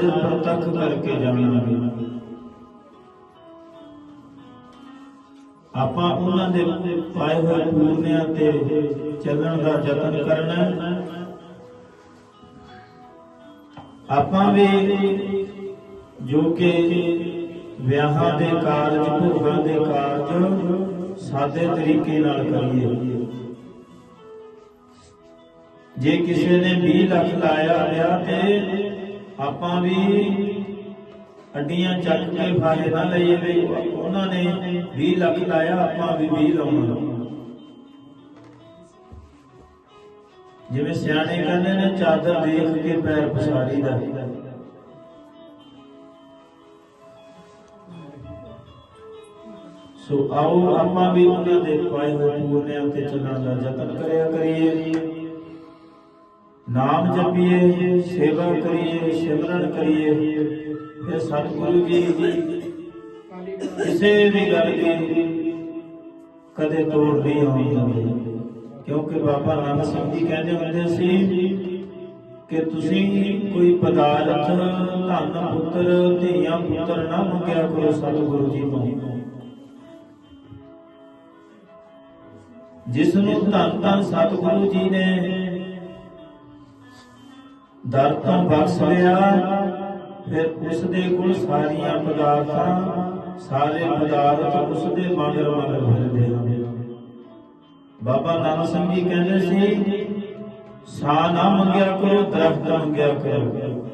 ਅੱਜ ਪ੍ਰਤੱਖ ਕਰਕੇ ਜਾਣਾਂਗੇ ਆਪਾਂ ਉਹਨਾਂ ਦੇ ਪਾਏ ਹੋਏ ਪੂਰਨਿਆਂ ਤੇ ਚੱਲਣ ਦਾ ਯਤਨ ਕਰਨਾ ਆਪਾਂ ਵੀ ਜੋ ਕਿ ਵਿਆਹਾਂ ਦੇ ਕਾਰਜ, ਭੋਗਾਂ ਦੇ ਕਾਰਜ ਸਾਦੇ ਤਰੀਕੇ ਨਾਲ ਕਰੀਏ। ਜੇ ਕਿਸੇ ਨੇ 20 ਲੱਖ ਲਾਇਆ ਵਿਆਹ ਤੇ ਆਪਾਂ ਵੀ ਅੱਡੀਆਂ ਚੱਕ ਕੇ ਫਾਇਦੇ ਨਾ ਲਈਏ ਵੀ ਉਹਨਾਂ ਨੇ 20 ਲੱਖ ਲਾਇਆ, ਆਪਾਂ ਵੀ 20 ਲਾਉਣਾ। ਜਿਵੇਂ ਸਿਆਣੇ ਕਹਿੰਦੇ ਨੇ, ਚਾਦਰ ਦੇਖ ਕੇ ਪੈਰ ਪਸਾਰੀ ਦਾ ਸੋ ਆਓ ਆਪਾਂ ਵੀ ਉਹਨਾਂ ਦੇ ਪਾਏ ਹੋਏ ਪੂਰਨਿਆਂ ਤੇ ਚੱਲਣ ਦਾ ਯਤਨ ਕਰਿਆ ਕਰੀਏ। ਨਾਮ ਜਪੀਏ, ਸੇਵਾ ਕਰੀਏ, ਸਿਮਰਨ ਕਰੀਏ। ਫਿਰ ਸਤਿਗੁਰੂ ਜੀ ਕਿਸੇ ਵੀ ਗੱਲ ਦੀ ਕਦੇ ਤੋੜ ਨਹੀਂ ਆਉਂਦੀ। ਕਿਉਂਕਿ ਬਾਬਾ ਨਾਨਕ ਸਿੰਘ ਜੀ ਕਹਿੰਦੇ ਹੁੰਦੇ ਸੀ ਕਿ ਤੁਸੀਂ ਕੋਈ ਪਦਾਰਥ ਧਨ ਪੁੱਤਰ, ਧੀਆਂ ਪੁੱਤਰ ਨਾ ਮੰਗਿਆ ਕਰੋ ਸਤਿਗੁਰੂ ਜੀ ਤੋਂ। ਜਿਸ ਨੂੰ ਧੰਨ ਧੰਨ ਸਤਿਗੁਰੂ ਜੀ ਨੇ ਦਰ ਤੋਂ ਬਖਸ਼ ਲਿਆ ਫਿਰ ਉਸ ਦੇ ਕੋਲ ਸਾਰੀਆਂ ਪਦਾਰਥਾਂ, ਸਾਰੇ ਪਦਾਰਥ ਉਸ ਦੇ ਮਗਰ ਮਗਰ ਫਿਰਦੇ ਹਨ ਬਾਬਾ ਨਾਨਕ ਸਿੰਘ ਜੀ ਕਹਿੰਦੇ ਸੀ ਸਾ ਨਾ ਮੰਗਿਆ ਕਰੋ, ਦਰਖਤ ਮੰਗਿਆ ਕਰੋ।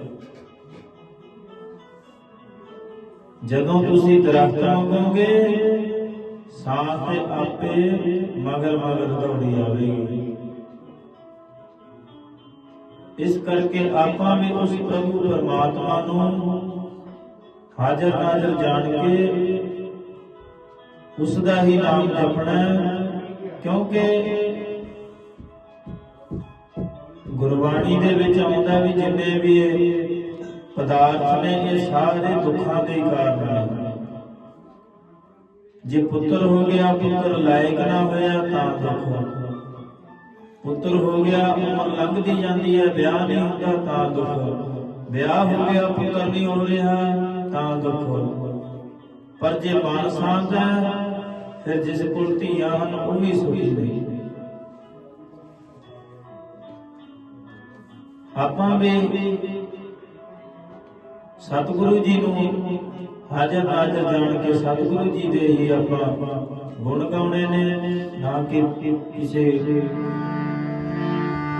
ਜਦੋਂ ਤੁਸੀਂ ਦਰਖਤ ਮੰਗੋਗੇ, ਸਾਹ ਤੇ ਆਪੇ ਮਗਰ ਮਗਰ ਦੌੜੀ ਆਵੇਗੀ। ਇਸ ਕਰਕੇ ਆਪਾਂ ਵੀ ਉਸ ਪ੍ਰਭੂ ਪਰਮਾਤਮਾ ਨੂੰ ਹਾਜ਼ਰ ਨਾਜ਼ਰ ਜਾਣ ਕੇ ਉਸ ਦਾ ਹੀ ਨਾਮ ਜਪਣਾ ਕਿਉਂਕਿ ਗੁਰਬਾਣੀ ਦੇ ਵਿੱਚ ਆਉਂਦਾ ਵੀ ਜਿੰਨੇ ਵੀ ਇਹ ਪਦਾਰਥ ਨੇ, ਇਹ ਸਾਰੇ ਦੁੱਖਾਂ ਦੇ ਹੀ ਕਾਰਨ ਨੇ। ਜੇ ਪੁੱਤਰ ਹੋ ਗਿਆ, ਪੁੱਤਰ ਲਾਇਕ ਨਾ ਹੋਇਆ, ਤਾਂ ਦੁੱਖ। ਪੁੱਤਰ ਹੋ ਗਿਆ, ਉਮਰ ਲੰਘਦੀ ਜਾਂਦੀ ਹੈ, ਵਿਆਹ ਨਹੀਂ ਹੁੰਦਾ ਤਾਂ ਦੁੱਖ। ਵਿਆਹ ਹੋ ਗਿਆ, ਪੁੱਤਰ ਨਹੀਂ ਹੋ ਰਿਹਾ ਤਾਂ ਦੁੱਖ। ਪਰ ਜੇ ਮਨ ਸ਼ਾਂਤ ਹੈ, ਫਿਰ ਜਿਸ ਕੋਲ ਧੀਆਂ ਹਨ, ਉਹ ਵੀ ਸੁਖੀ ਨਹੀਂ ਆਪਾਂ ਵੀ ਸਤਿਗੁਰੂ ਜੀ ਨੂੰ ਹਾਜ਼ਰ ਨਾਜ਼ਰ ਜਾਣ ਕੇ ਸਤਿਗੁਰੂ ਜੀ ਦੇ ਹੀ ਆਪਾਂ ਗੁਣ ਗਾਉਣੇ ਨੇ, ਨਾ ਕਿ ਕਿਸੇ